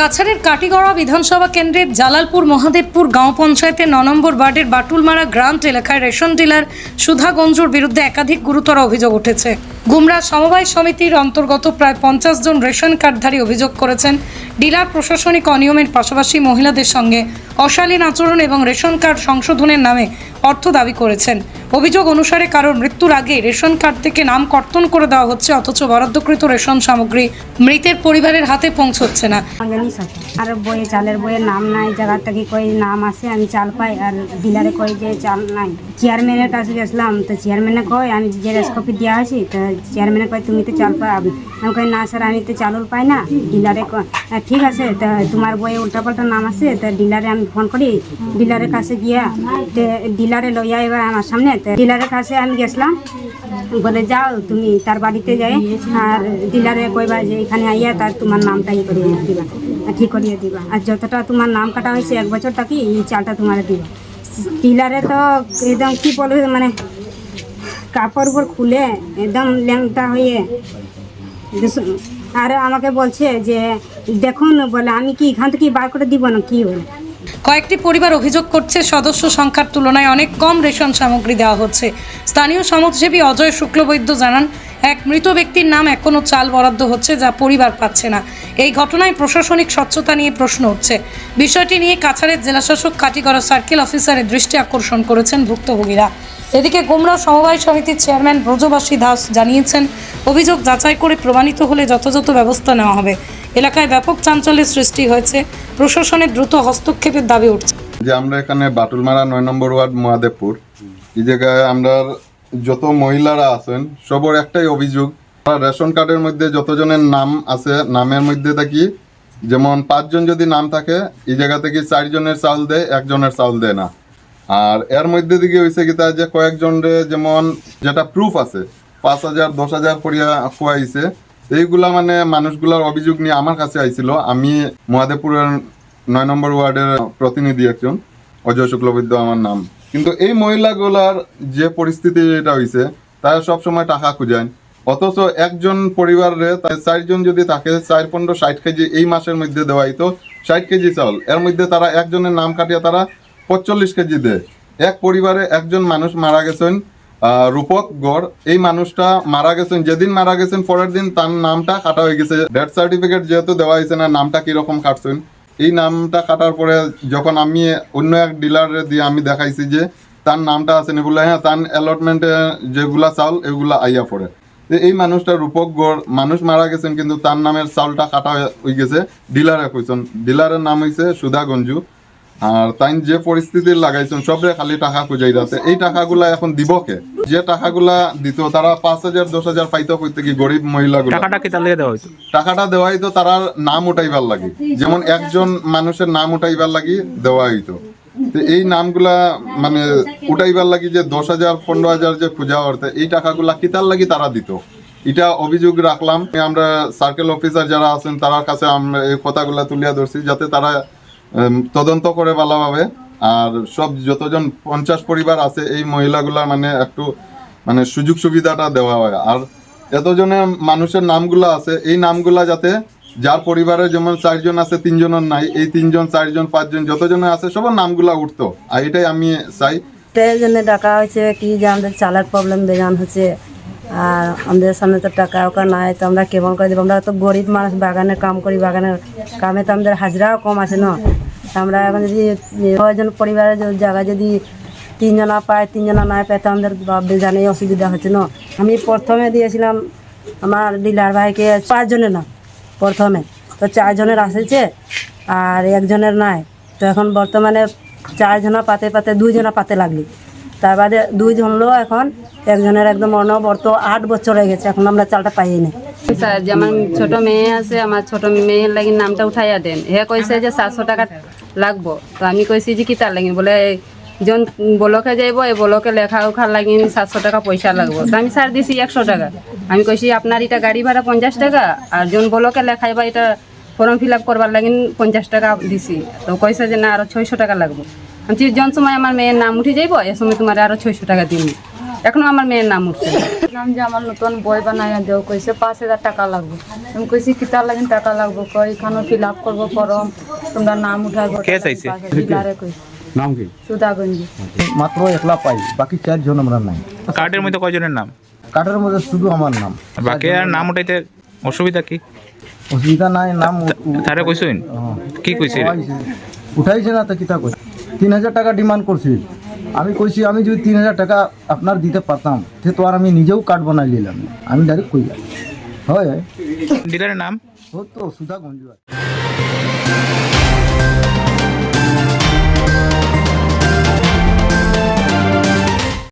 কাছাড়ের কাটিগড়া বিধানসভা কেন্দ্রের জালালপুর মহাদেবপুর গাঁও পঞ্চায়েতের ন নম্বর ওয়ার্ডের বাটুলমারা গ্রান্ট এলাকায় রেশন ডিলার সুধা গঞ্জুর বিরুদ্ধে একাধিক গুরুতর অভিযোগ উঠেছে। গুমরা সমবায় সমিতির অন্তর্গত প্রায় পঞ্চাশ জন রেশন কার্ডধারী অভিযোগ করেছেন। ডিলার প্রশাসনিক অনিয়মের পাশাপাশি মহিলাদের সঙ্গে অশালীন আচরণ এবং রেশন কার্ড সংশোধনের নামে অর্থ দাবি করেছেন। অভিযোগ অনুসারে কারোর মৃত্যুর আগে রেশন কার্ড থেকে নাম কর্তন করে দেওয়া হচ্ছে, অথচ বরাদ্দকৃত রেশন সামগ্রী মৃতের পরিবারের হাতে পৌঁছচ্ছে না। আর বইয়ে, চালের বইয়ের নাম নাই, জায়গাটা কি কই, নাম আছে, আমি চাল পাই, আর ডিলারে কই যে চাল নাই। চেয়ারম্যানের কাছে গেছিলাম, তো চেয়ারম্যানে কয়, আমি যে রেসকপি দেওয়া আছি, তো চেয়ারম্যানে কয়, তুমি তো চাল পাই আমি না স্যার, আমি তো চালুর পাই না। ডিলারে কয় ঠিক আছে, তো তোমার বইয়ে উল্টাপাল্টা নাম আছে, তো ডিলারে আমি ফোন করি। ডিলারের কাছে গিয়া ডিলারে লইয়া এবার আমার সামনে, তো ডিলারের কাছে আমি গেছিলাম। বলে, যাও তুমি তার বাড়িতে যাই, আর ডিলারে কইবা যে এখানে আইয়া তার তোমার নামটা ই করিয়ে দিবা ঠিক করিয়ে দিবা। আর যতটা তোমার নাম কাটা হয়েছে এক বছর থাকি, এই চালটা তোমার দিবা। ডিলারে তো একদম কি বলবে মানে কাপড় খুলে, একদম ল্যাংটা হয়ে আর আমাকে বলছে যে, দেখুন, বলে আমি কি এখান থেকে বার করে দিব না, কি বলে কয়েকটি পরিবার অভিযোগ করছে, সদস্য সংখ্যার তুলনায় অনেক কম রেশন সামগ্রী দেওয়া হচ্ছে। স্থানীয় সমাজসেবী অজয় শুক্লবৈদ্য জানান, এক মৃত ব্যক্তির নাম এখনও চাল বরাদ্দ হচ্ছে যা পরিবার পাচ্ছে না। এই ঘটনায় প্রশাসনিক স্বচ্ছতা নিয়ে প্রশ্ন উঠছে। বিষয়টি নিয়ে কাছাড়ের জেলাশাসক কাটিগড়া সার্কেল অফিসারের দৃষ্টি আকর্ষণ করেছেন ভুক্তভোগীরা। এদিকে গুমরা সমবায় সমিতির চেয়ারম্যান ব্রজবাসী দাস জানিয়েছেন, অভিযোগ যাচাই করে প্রমাণিত হলে যথাযথ ব্যবস্থা নেওয়া হবে। এলাকায় ব্যাপক চাঞ্চল্যের সৃষ্টি হয়েছে। প্রশাসনের দ্রুত হস্তক্ষেপের দাবি উঠছে। যে আমরা এখানে বাটুলমারা নয় নম্বর ওয়ার্ড মহাদেবপুর, এই জায়গায় আমরা যত মহিলারা আছেন, সবর একটাই অভিযোগ রেশন কার্ডের মধ্যে যতজনের নাম আছে, নামের মধ্যে থাকি, যেমন পাঁচজন যদি নাম থাকে, এই জায়গা থেকে চারজনের চাউল দেয়, একজনের চাউল দেয় না। আর এর মধ্যে দিকে হয়েছে কি তা যে কয়েকজনের যেমন যেটা প্রুফ আছে, পাঁচ হাজার, দশ হাজার করিয়া খুয়াইছে, এইগুলা মানে মানুষগুলার অভিযোগ নিয়ে আমার কাছে আইছিল। আমি মহাদেবপুরের নয় নম্বর ওয়ার্ডের প্রতিনিধি একজন, অজয় শুক্লবৈদ্য আমার নাম। কিন্তু এই মহিলাগুলার যে পরিস্থিতি এটা হয়েছে তারা সবসময় টাকা খুঁজায়। অথচ একজন পরিবারে চারজন যদি থাকে, চার, পনেরো, ষাট কেজি এই মাসের মধ্যে দেওয়াই তো ষাট কেজি চাউল এর মধ্যে তারা একজনের নাম কাটিয়ে তারা পঁচল্লিশ কেজি দেয়। এক পরিবারে একজন মানুষ মারা গেছেন রূপক গড়। এই মানুষটা মারা গেছেন, যেদিন মারা গেছেন, পরের দিন তার নামটা কাটা হয়ে গেছে। ডেথ সার্টিফিকেট যেহেতু দেওয়া হয়েছে না, নামটা কীরকম কাটছেন? এই নামটা কাটার পরে যখন আমি অন্য এক ডিলারে দিয়ে আমি দেখাইছি যে তার নামটা আছে এগুলো হ্যাঁ তার অ্যালটমেন্টে যেগুলা চাউল এগুলা আইয়া পড়ে। এই মানুষটা রূপক গড়, মানুষ মারা গেছেন, কিন্তু তার নামের চাউলটা কাটা হয়ে গেছে। ডিলারে কইছেন ডিলারের নাম হইছে সুধা গঞ্জু আর তাই যে পরিস্থিতি লাগাইছেন সবরে খালি টাকা খুঁজাই যাচ্ছে। এই টাকাগুলা এখন দিব কে? যে টাকাগুলা দিত তারা পাঁচ হাজার দশ হাজার পাইতো কইতে কি গরিব মহিলাগুলা? টাকাটা কি তার দেওয়া হয়েছে টাকাটা দেওয়াই তো তারার নাম উঠাইবার লাগি। যেমন একজন মানুষের নাম উঠাইবার লাগি দেওয়া হইতো। তো এই নামগুলা মানে উঠাইবার লাগি যে দশ হাজার পনেরো হাজার যে খুঁজা অর্থে এই টাকাগুলা কিতার লাগি তারা দিত? এটা অভিযোগ রাখলাম। আমরা সার্কেল অফিসার যারা আছেন তার কাছে আমরা এই কথাগুলা তুলিয়া ধরছি যাতে তারা তদন্ত করে ভালোভাবে আর সব যতজন পঞ্চাশ পরিবার আছে, এই মহিলাগুলা মানে একটু মানে সুযোগ সুবিধাটা দেওয়া হয়। আর এতজনে মানুষের নামগুলো আছে, এই নামগুলা যাতে যার পরিবারে যেমন চারজন আছে, তিনজনের নাই, এই তিনজন, চারজন, পাঁচজন যতজনে আছে, সবার নামগুলা উঠতো। আর এটাই আমি চাই। জন্য ডাকা হয়েছে, কি যে আমাদের চালার প্রবলেম বেজান হচ্ছে। আর আমাদের সামনে তো টাকা ওকা নাই, তো আমরা কেমন করে দেবো। আমরা তো গরিব মানুষ বাগানে কাম করি, বাগানের কামে তো আমাদের হাজরাও কম আছে, না? আমরা এখন যদি ছয়জন পরিবারের জায়গা যদি তিনজনা পায়, তিনজনা না পায় তো আমাদের বেজানেই অসুবিধা হচ্ছে, না? আমি প্রথমে দিয়েছিলাম আমার ডিলার ভাইকে পাঁচজনের না প্রথমে। তো চারজনের আসেছে আর একজনের নাই। তো এখন বর্তমানে চারজনা পাতে পাতে দুইজনা পাতে লাগলি। তার বাদে দুইজন লোক এখন একজনের একদম অনবর্ত আট বছর হয়ে গেছে, এখন আমরা চালটা পাইনি না স্যার, যে আমার ছোট মেয়ে আছে, আমার ছোট মেয়ের লাগি নামটা উঠাইয়া দেন। হে কইছে যে সাতশো টাকা লাগবো। তো আমি কইছি যে কি তার লাগি বলে, জন বলকে যাইব, এই বলকে লেখা উখার লাগিন সাতশো টাকা পয়সা লাগবো। তো আমি স্যার দিছি একশো টাকা। আমি কইছি, আপনার এটা গাড়ি ভাড়া পঞ্চাশ টাকা, আর জন বলকে লেখাইবা এটা ফর্ম ফিল আপ করবার লাগিন পঞ্চাশ টাকা দিছি। তো কইছে যে, না, আরও ছয়শো টাকা লাগবো। আমি জন সময় আমার মেয়ের নাম উঠে যাইব, এ সময় তোমার আরও ছয়শো টাকা দিন এখনও আমার মেয়ের নাম উঠছে নাম যে আমার নতুন বই বানাইয়া দেও কইছে পাঁচ হাজার টাকা লাগবে। আমি কইছি কিতার লাগিন টাকা লাগবে? কই এখানে ফিল আপ করব ফর্ম তোমরা নাম উঠাবো কে চাইছে? নাম কি? সুদাগঞ্জি মাত্র একলা পাই বাকি চারজন আমরা নাই। কার্ডের মধ্যে কয়জনের নাম? কার্ডের মধ্যে শুধু আমার নাম। বাকি আর নাম উঠাইতে অসুবিধা কি? অসুবিধা নাই নাম তারে কইছেন? হ্যাঁ। কি কইছে উঠাইছে। উঠাইছে না তো কিতা কই? তিন হাজার টাকা ডিমান্ড করছি। আমি কইছি আমি যদি তিন হাজার টাকা আপনার দিতে পারতাম সে তো আর আমি নিজেও কার্ড বানাই নিলাম আমি ডাইরেক্ট কই যাই হয় ডিলারের নাম? ও তো সুধা গঞ্জুয়া